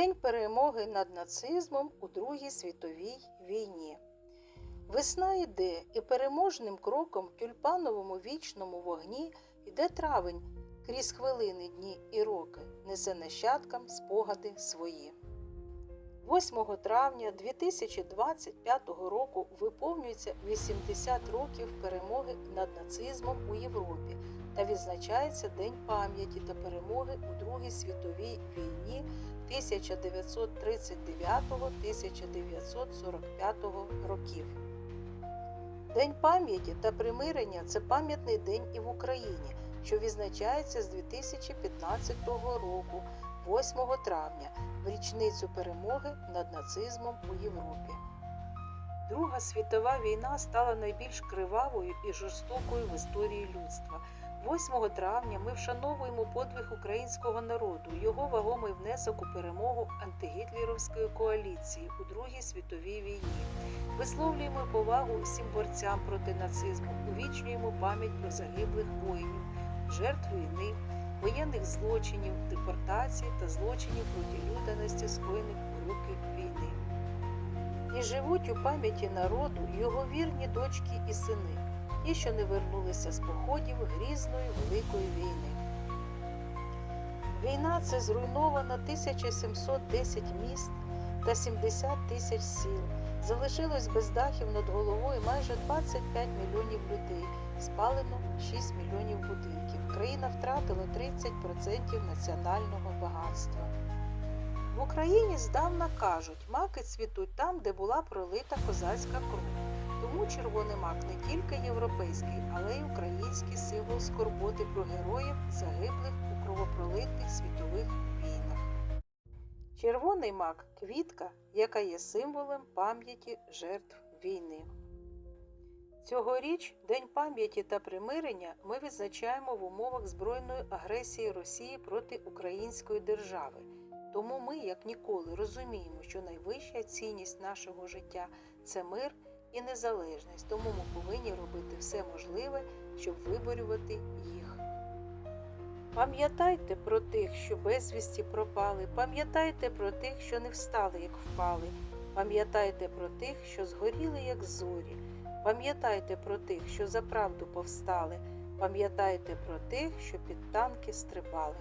День перемоги над нацизмом у Другій світовій війні. Весна йде, і переможним кроком в тюльпановому вічному вогні йде травень крізь хвилини, дні і роки, несе нащадкам спогади свої. 8 травня 2025 року виповнюється 80 років перемоги над нацизмом у Європі та відзначається День пам'яті та перемоги у Другій світовій війні 1939-1945 років. День пам'яті та примирення це пам'ятний день і в Україні, що відзначається з 2015 року, 8 травня, в річницю перемоги над нацизмом у Європі. Друга світова війна стала найбільш кривавою і жорстокою в історії людства. 8 травня ми вшановуємо подвиг українського народу, його вагомий внесок у перемогу антигітлерівської коаліції у Другій світовій війні. Висловлюємо повагу усім борцям проти нацизму, увічнюємо пам'ять про загиблих воїнів, жертв війни, воєнних злочинів, депортацій та злочинів проти людяності, скоєних у роки війни. І живуть у пам'яті народу його вірні дочки і сини, ті, що не вернулися з походів грізної великої війни. Війна це зруйновано 1710 міст та 70 тисяч сіл. Залишилось без дахів над головою майже 25 мільйонів людей, спалено 6 мільйонів будинків. Країна втратила 30% національного багатства. В Україні здавна кажуть, маки цвітуть там, де була пролита козацька кров. Тому червоний мак не тільки європейський, але й український символ скорботи про героїв, загиблих у кровопролитних світових війнах. Червоний мак квітка, яка є символом пам'яті жертв війни. Цьогоріч День пам'яті та примирення ми відзначаємо в умовах збройної агресії Росії проти української держави. Тому ми, як ніколи, розуміємо, що найвища цінність нашого життя це мир і незалежність, тому ми повинні робити все можливе, щоб виборювати їх. Пам'ятайте про тих, що безвісті пропали, пам'ятайте про тих, що не встали, як впали, пам'ятайте про тих, що згоріли, як зорі, пам'ятайте про тих, що за правду повстали, пам'ятайте про тих, що під танки стрибали.